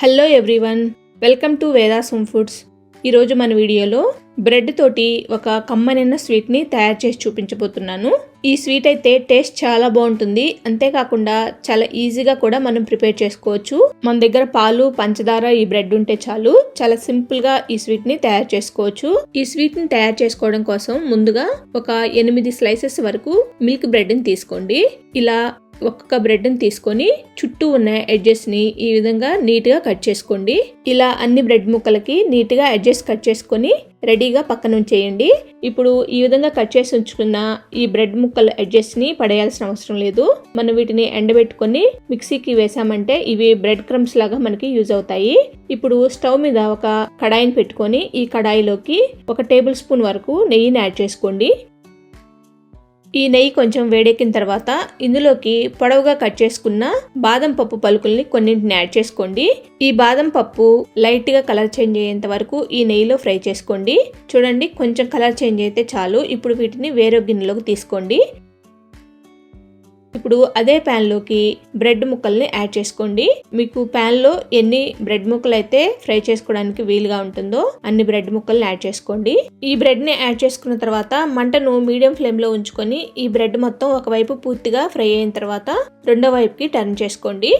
Hello everyone welcome to Vedasam foods ఈరోజు మన వీడియోలో బ్రెడ్ తోటి ఒక కమ్మనైన స్వీట్ని తయారు చేసి చూపించబోతున్నాను. ఈ స్వీట్ అయితే టేస్ట్ చాలా బాగుంటుంది. అంతేకాకుండా చాలా ఈజీగా కూడా మనం ప్రిపేర్ చేసుకోవచ్చు. మన దగ్గర పాలు పంచదార ఈ బ్రెడ్ ఉంటే చాలు. చాలా సింపుల్గా ఈ స్వీట్ని తయారు చేసుకోవచ్చు. ఈ స్వీట్ని తయారు చేసుకోవడం కోసం ముందుగా ఒక ఎనిమిది స్లైసెస్ వరకు మిల్క్ బ్రెడ్ని తీసుకోండి. ఇలా ఒక్కొక్క బ్రెడ్ని తీసుకొని చుట్టూ ఉన్న ఎడ్జెస్ని ఈ విధంగా నీట్గా కట్ చేసుకోండి. ఇలా అన్ని బ్రెడ్ ముక్కలకి నీట్గా ఎడ్జెస్ కట్ చేసుకొని రెడీగా పక్కన ఉంచేయండి. ఇప్పుడు ఈ విధంగా కట్ చేసి ఉంచుకున్న ఈ బ్రెడ్ ముక్కల ఎడ్జెస్ని పడేయాల్సిన అవసరం లేదు. మనం వీటిని ఎండబెట్టుకొని మిక్సీకి వేసామంటే ఇవి బ్రెడ్ క్రమ్స్ లాగా మనకి యూజ్ అవుతాయి. ఇప్పుడు స్టవ్ మీద ఒక కడాయిని పెట్టుకొని ఈ కడాయిలోకి ఒక టేబుల్ స్పూన్ వరకు నెయ్యిని యాడ్ చేసుకోండి. ఈ నెయ్యి కొంచెం వేడెక్కిన తర్వాత ఇందులోకి పొడవుగా కట్ చేసుకున్న బాదం పప్పు పలుకుల్ని కొన్నింటిని యాడ్ చేసుకోండి. ఈ బాదం పప్పు లైట్గా కలర్ చేంజ్ అయ్యేంత వరకు ఈ నెయ్యిలో ఫ్రై చేసుకోండి. చూడండి కొంచెం కలర్ చేంజ్ అయితే చాలు. ఇప్పుడు వీటిని వేరే గిన్నెలోకి తీసుకోండి. ఇప్పుడు అదే ప్యాన్లోకి బ్రెడ్ ముక్కల్ని యాడ్ చేసుకోండి. మీకు ప్యాన్లో ఎన్ని బ్రెడ్ ముక్కలు అయితే ఫ్రై చేసుకోవడానికి వీలుగా ఉంటుందో అన్ని బ్రెడ్ ముక్కల్ని యాడ్ చేసుకోండి. ఈ బ్రెడ్ని యాడ్ చేసుకున్న తర్వాత మంటను మీడియం ఫ్లేమ్లో ఉంచుకొని ఈ బ్రెడ్ మొత్తం ఒకవైపు పూర్తిగా ఫ్రై అయిన తర్వాత రెండో వైపుకి టర్న్ చేసుకోండి.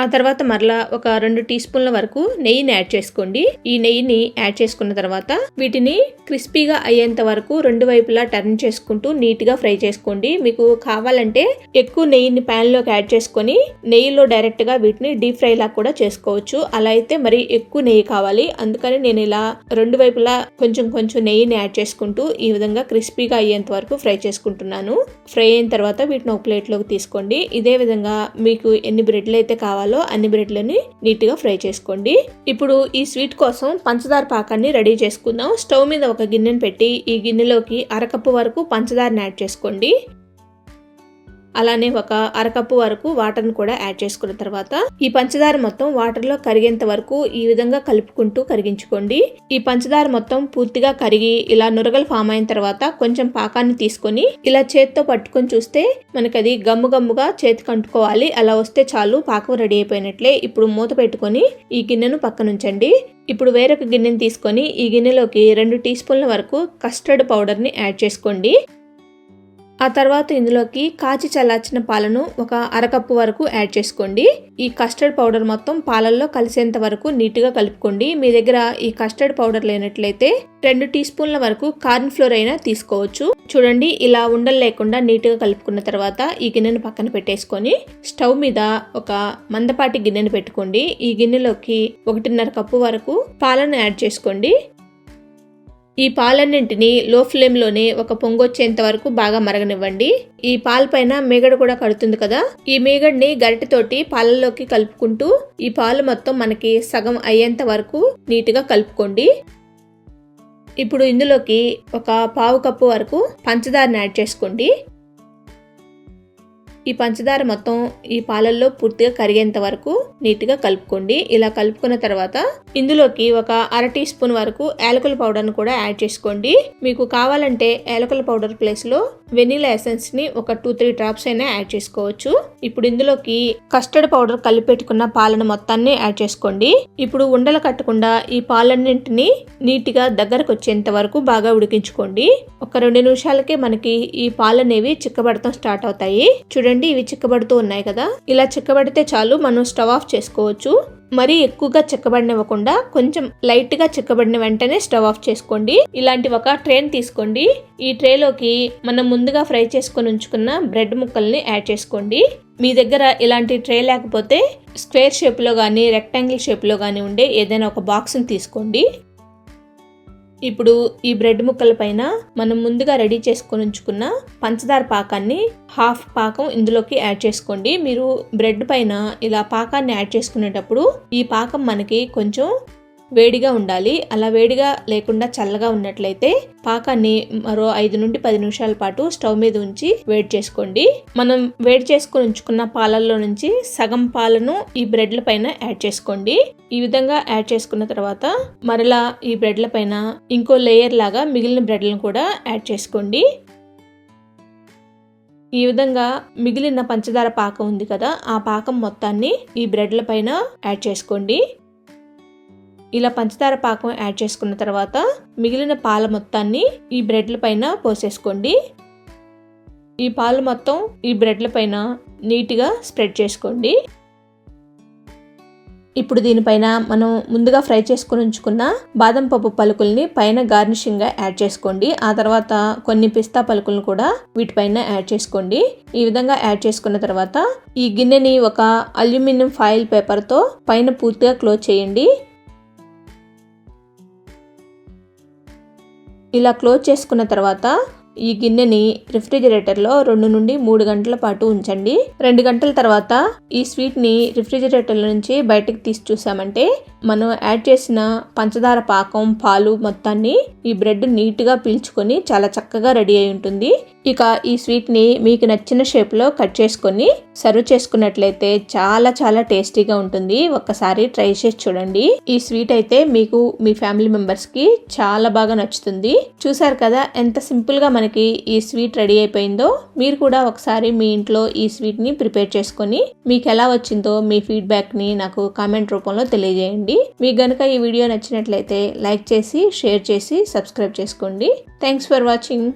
ఆ తర్వాత మరలా ఒక రెండు టీ స్పూన్ల వరకు నెయ్యిని యాడ్ చేసుకోండి. ఈ నెయ్యిని యాడ్ చేసుకున్న తర్వాత వీటిని క్రిస్పీగా అయ్యేంత వరకు రెండు వైపులా టర్న్ చేసుకుంటూ నీట్గా ఫ్రై చేసుకోండి. మీకు కావాలంటే ఎక్కువ నెయ్యిని ప్యాన్లోకి యాడ్ చేసుకొని నెయ్యిలో డైరెక్ట్గా వీటిని డీప్ ఫ్రై లా కూడా చేసుకోవచ్చు. అలా అయితే మరి ఎక్కువ నెయ్యి కావాలి. అందుకని నేను ఇలా రెండు వైపులా కొంచెం కొంచెం నెయ్యిని యాడ్ చేసుకుంటూ ఈ విధంగా క్రిస్పీగా అయ్యేంత వరకు ఫ్రై చేసుకుంటున్నాను. ఫ్రై అయిన తర్వాత వీటిని ఒక ప్లేట్లోకి తీసుకోండి. ఇదే విధంగా మీకు ఎన్ని బ్రెడ్లు అయితే కావాలి అన్ని బ్రెడ్లని నీట్గా ఫ్రై చేసుకోండి. ఇప్పుడు ఈ స్వీట్ కోసం పంచదార పాకాన్ని రెడీ చేసుకుందాం. స్టవ్ మీద ఒక గిన్నెను పెట్టి ఈ గిన్నెలోకి అరకప్పు వరకు పంచదారని యాడ్ చేసుకోండి. అలానే ఒక అరకప్పు వరకు వాటర్ని కూడా యాడ్ చేసుకున్న తర్వాత ఈ పంచదార మొత్తం వాటర్లో కరిగేంత వరకు ఈ విధంగా కలుపుకుంటూ కరిగించుకోండి. ఈ పంచదార మొత్తం పూర్తిగా కరిగి ఇలా నురగలు ఫామ్ అయిన తర్వాత కొంచెం పాకాన్ని తీసుకొని ఇలా చేత్తో పట్టుకొని చూస్తే మనకి అది గమ్ము గమ్ముగా చేతికి అంటుకోవాలి. అలా వస్తే చాలు పాకం రెడీ అయిపోయినట్లే. ఇప్పుడు మూత పెట్టుకొని ఈ గిన్నెను పక్కనుంచండి. ఇప్పుడు వేరొక గిన్నెని తీసుకొని ఈ గిన్నెలోకి రెండు టీ స్పూన్ల వరకు కస్టర్డ్ పౌడర్ని యాడ్ చేసుకోండి. ఆ తర్వాత ఇందులోకి కాచి చల్లార్చిన పాలను ఒక అరకప్పు వరకు యాడ్ చేసుకోండి. ఈ కస్టర్డ్ పౌడర్ మొత్తం పాలల్లో కలిసేంత వరకు నీట్గా కలుపుకోండి. మీ దగ్గర ఈ కస్టర్డ్ పౌడర్ లేనట్లయితే రెండు టీ స్పూన్ల వరకు కార్న్ ఫ్లోర్ అయినా తీసుకోవచ్చు. చూడండి ఇలా ఉండలు లేకుండా నీట్గా కలుపుకున్న తర్వాత ఈ గిన్నెను పక్కన పెట్టేసుకొని స్టవ్ మీద ఒక మందపాటి గిన్నెను పెట్టుకోండి. ఈ గిన్నెలోకి ఒకటిన్నర కప్పు వరకు పాలను యాడ్ చేసుకోండి. ఈ పాలన్నింటిని లో ఫ్లేమ్లోనే ఒక పొంగొచ్చేంత వరకు బాగా మరగనివ్వండి. ఈ పాల పైన మీగడ కూడా కడుతుంది కదా? ఈ మేగడిని గరిటెతోటి పాలల్లోకి కలుపుకుంటూ ఈ పాలు మొత్తం మనకి సగం అయ్యేంత వరకు నీట్గా కలుపుకోండి. ఇప్పుడు ఇందులోకి ఒక పావు కప్పు వరకు పంచదారని యాడ్ చేసుకోండి. ఈ పంచదార మొత్తం ఈ పాలల్లో పూర్తిగా కరిగేంత వరకు నీట్గా కలుపుకోండి. ఇలా కలుపుకున్న తర్వాత ఇందులోకి ఒక అర టీ స్పూన్ వరకు యాలకుల పౌడర్ను కూడా యాడ్ చేసుకోండి. మీకు కావాలంటే యాలకుల పౌడర్ ప్లేస్లో వెనీలా ఎసెన్స్ని ఒక టూ త్రీ డ్రాప్స్ అయినా యాడ్ చేసుకోవచ్చు. ఇప్పుడు ఇందులోకి కస్టర్డ్ పౌడర్ కలిపి పెట్టుకున్న పాలను మొత్తాన్ని యాడ్ చేసుకోండి. ఇప్పుడు ఉండలు కట్టకుండా ఈ పాలన్నింటిని నీట్గా దగ్గరకు వచ్చేంత వరకు బాగా ఉడికించుకోండి. ఒక రెండు నిమిషాలకే మనకి ఈ పాలు అనేవి చిక్కబడటం స్టార్ట్ అవుతాయి. చూడండి ఇవి చిక్కబడుతూ ఉన్నాయి కదా. ఇలా చిక్కబడితే చాలు మనం స్టవ్ ఆఫ్ చేసుకోవచ్చు. మరీ ఎక్కువగా చిక్కబడినివ్వకుండా కొంచెం లైట్గా చిక్కబడిన వెంటనే స్టవ్ ఆఫ్ చేసుకోండి. ఇలాంటి ఒక ట్రేన్ తీసుకోండి. ఈ ట్రేలోకి మనం ముందుగా ఫ్రై చేసుకొని ఉంచుకున్న బ్రెడ్ ముక్కల్ని యాడ్ చేసుకోండి. మీ దగ్గర ఇలాంటి ట్రే లేకపోతే స్క్వేర్ షేప్లో కానీ రెక్టాంగిల్ షేప్లో కానీ ఉండే ఏదైనా ఒక బాక్స్ని తీసుకోండి. ఇప్పుడు ఈ బ్రెడ్ ముక్కల పైన మనం ముందుగా రెడీ చేసుకొని ఉంచుకున్న పంచదార పాకాన్ని హాఫ్ పాకం ఇందులోకి యాడ్ చేసుకోండి. మీరు బ్రెడ్ పైన ఇలా పాకాన్ని యాడ్ చేసుకునేటప్పుడు ఈ పాకం మనకి కొంచెం వేడిగా ఉండాలి. అలా వేడిగా లేకుండా చల్లగా ఉన్నట్లయితే పాకాన్ని మరో ఐదు నుండి పది నిమిషాల పాటు స్టవ్ మీద ఉంచి వేడి చేసుకోండి. మనం వేడి చేసుకుని ఉంచుకున్న పాలల్లో నుంచి సగం పాలను ఈ బ్రెడ్ల పైన యాడ్ చేసుకోండి. ఈ విధంగా యాడ్ చేసుకున్న తర్వాత మరలా ఈ బ్రెడ్ల పైన ఇంకో లేయర్ లాగా మిగిలిన బ్రెడ్లను కూడా యాడ్ చేసుకోండి. ఈ విధంగా మిగిలిన పంచదార పాకం ఉంది కదా ఆ పాకం మొత్తాన్ని ఈ బ్రెడ్ల పైన యాడ్ చేసుకోండి. ఇలా పంచదార పాకం యాడ్ చేసుకున్న తర్వాత మిగిలిన పాల మొత్తాన్ని ఈ బ్రెడ్ల పైన పోసేసుకోండి. ఈ పాలు మొత్తం ఈ బ్రెడ్ల పైన నీట్గా స్ప్రెడ్ చేసుకోండి. ఇప్పుడు దీనిపైన మనం ముందుగా ఫ్రై చేసుకుని ఉంచుకున్న బాదం పప్పు పలుకుల్ని పైన గార్నిషింగ్గా యాడ్ చేసుకోండి. ఆ తర్వాత కొన్ని పిస్తా పలుకులను కూడా వీటిపైన యాడ్ చేసుకోండి. ఈ విధంగా యాడ్ చేసుకున్న తర్వాత ఈ గిన్నెని ఒక అల్యూమినియం ఫాయిల్ పేపర్తో పైన పూర్తిగా క్లోజ్ చేయండి. ఇలా క్లోజ్ చేసుకున్న తర్వాత ఈ గిన్నెని రిఫ్రిజిరేటర్లో రెండు నుండి మూడు గంటల పాటు ఉంచండి. రెండు గంటల తర్వాత ఈ స్వీట్ని రిఫ్రిజిరేటర్ నుంచి బయటకు తీసి చూసామంటే మనం యాడ్ చేసిన పంచదార పాకం పాలు మొత్తాన్ని ఈ బ్రెడ్ నీట్గా పీల్చుకొని చాలా చక్కగా రెడీ అయి ఉంటుంది. ఇక ఈ స్వీట్ని మీకు నచ్చిన షేప్లో కట్ చేసుకొని సర్వ్ చేసుకున్నట్లయితే చాలా చాలా టేస్టీగా ఉంటుంది. ఒక్కసారి ట్రై చేసి చూడండి. ఈ స్వీట్ అయితే మీకు మీ ఫ్యామిలీ మెంబర్స్కి చాలా బాగా నచ్చుతుంది. చూసారు కదా ఎంత సింపుల్గా మనకి ఈ స్వీట్ రెడీ అయిపోయిందో. మీరు కూడా ఒకసారి మీ ఇంట్లో ఈ స్వీట్ని ప్రిపేర్ చేసుకొని మీకు ఎలా వచ్చిందో మీ ఫీడ్బ్యాక్ని నాకు కామెంట్ రూపంలో తెలియజేయండి. మీకు గనుక ఈ వీడియో నచ్చినట్లయితే లైక్ చేసి షేర్ చేసి సబ్స్క్రైబ్ చేసుకోండి. Thanks for watching.